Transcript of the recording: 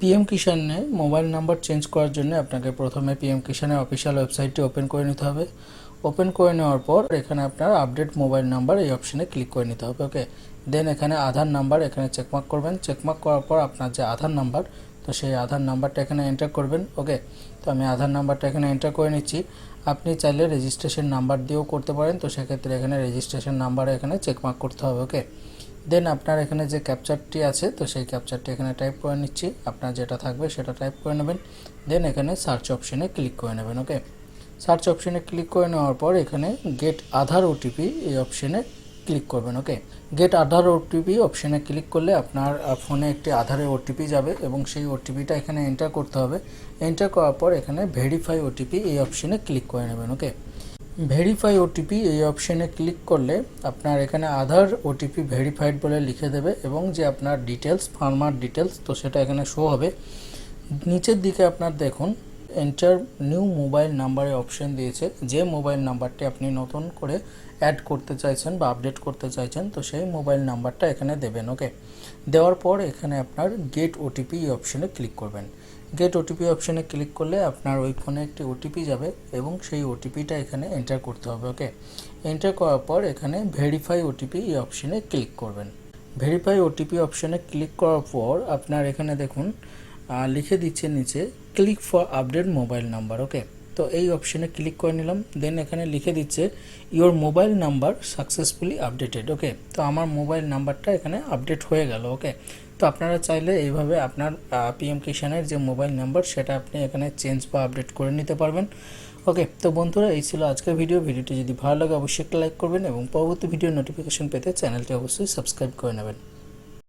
PM কিষানে mobile number change করার জন্য আপনাকে প্রথমে পিএম কিষানের অফিসিয়াল ওয়েবসাইটটি ওপেন করে নিতে হবে। ওপেন করে নেওয়ার পর এখানে আপনার আপডেট মোবাইল নাম্বার এই অপশানে ক্লিক করে নিতে হবে ওকে দেন এখানে আধার নাম্বার এখানে চেকমার্ক করবেন। চেকমার্ক করার পর আপনার যে আধার নাম্বার তো সেই আধার নাম্বারটা এখানে এন্টার করবেন ওকে তো আমি আধার নাম্বারটা এখানে এন্টার করে নিচ্ছি। আপনি চাইলে রেজিস্ট্রেশন নাম্বার দিয়েও করতে পারেন, তো সেক্ষেত্রে এখানে রেজিস্ট্রেশন নাম্বার এখানে চেকমার্ক করতে হবে ওকে দেন আপনার এখানে যে ক্যাপচারটি আছে, তো সেই ক্যাপচারটি এখানে টাইপ করে নিচ্ছি। আপনার যেটা থাকবে সেটা টাইপ করে নেবেন। দেন এখানে সার্চ অপশনে ক্লিক করে নেবেন ওকে সার্চ অপশনে ক্লিক করে নেওয়ার পর এখানে গেট আধার ওটিপি এই অপশনে ক্লিক করবেন ওকে গেট আধার ওটিপি অপশনে ক্লিক করলে আপনার ফোনে একটি আধারের ওটিপি যাবে এবং সেই ওটিপিটা এখানে এন্টার করতে হবে। এন্টার করার পর এখানে ভেরিফাই ওটিপি এই অপশনে ক্লিক করে নেবেন ওকে ভেরিফাই ওটিপি এই অপশানে ক্লিক করলে আপনার এখানে আধার ওটিপি ভেরিফাইড বলে লিখে দেবে এবং যে আপনার ডিটেলস ফার্মার ডিটেলস তো সেটা এখানে শো হবে। নিচের দিকে আপনার দেখুন এন্টার নিউ মোবাইল নাম্বারের অপশন দিয়েছে। যে মোবাইল নাম্বারটি আপনি নতুন করে অ্যাড করতে চাইছেন বা আপডেট করতে চাইছেন, তো সেই মোবাইল নাম্বারটা এখানে দেবেন ওকে দেওয়ার পর এখানে আপনার গেট ওটিপি অপশনে ক্লিক করবেন। গেট ওটিপি অপশনে ক্লিক করলে আপনার ওই ফোনে একটি ওটিপি যাবে এবং সেই ওটিপিটা এখানে এন্টার করতে হবে ওকে এন্টার করার পর এখানে ভেরিফাই ওটিপি এই অপশনে ক্লিক করবেন। ভেরিফাই ওটিপি অপশনে ক্লিক করার পর আপনার এখানে দেখুন লিখে দিচ্ছে নিচে click for update mobile number okay তো এই অপশনে ক্লিক করে নিলাম দেন এখানে লিখে দিচ্ছে your mobile number successfully updated okay তো আমার মোবাইল নাম্বারটা এখানে আপডেট হয়ে গেল ওকে তো আপনারা চাইলে এইভাবে আপনার পিএম কিষানের যে মোবাইল নাম্বার সেটা আপনি এখানে চেঞ্জ বা আপডেট করে নিতে পারবেন ওকে তো বন্ধুরা, এই ছিল আজকের ভিডিও ভিডিওটি যদি ভালো লাগে, অবশ্যই একটা লাইক করবেন এবং পরবর্তী ভিডিও নোটিফিকেশন পেতে চ্যানেলটি অবশ্যই সাবস্ক্রাইব করে নেবেন।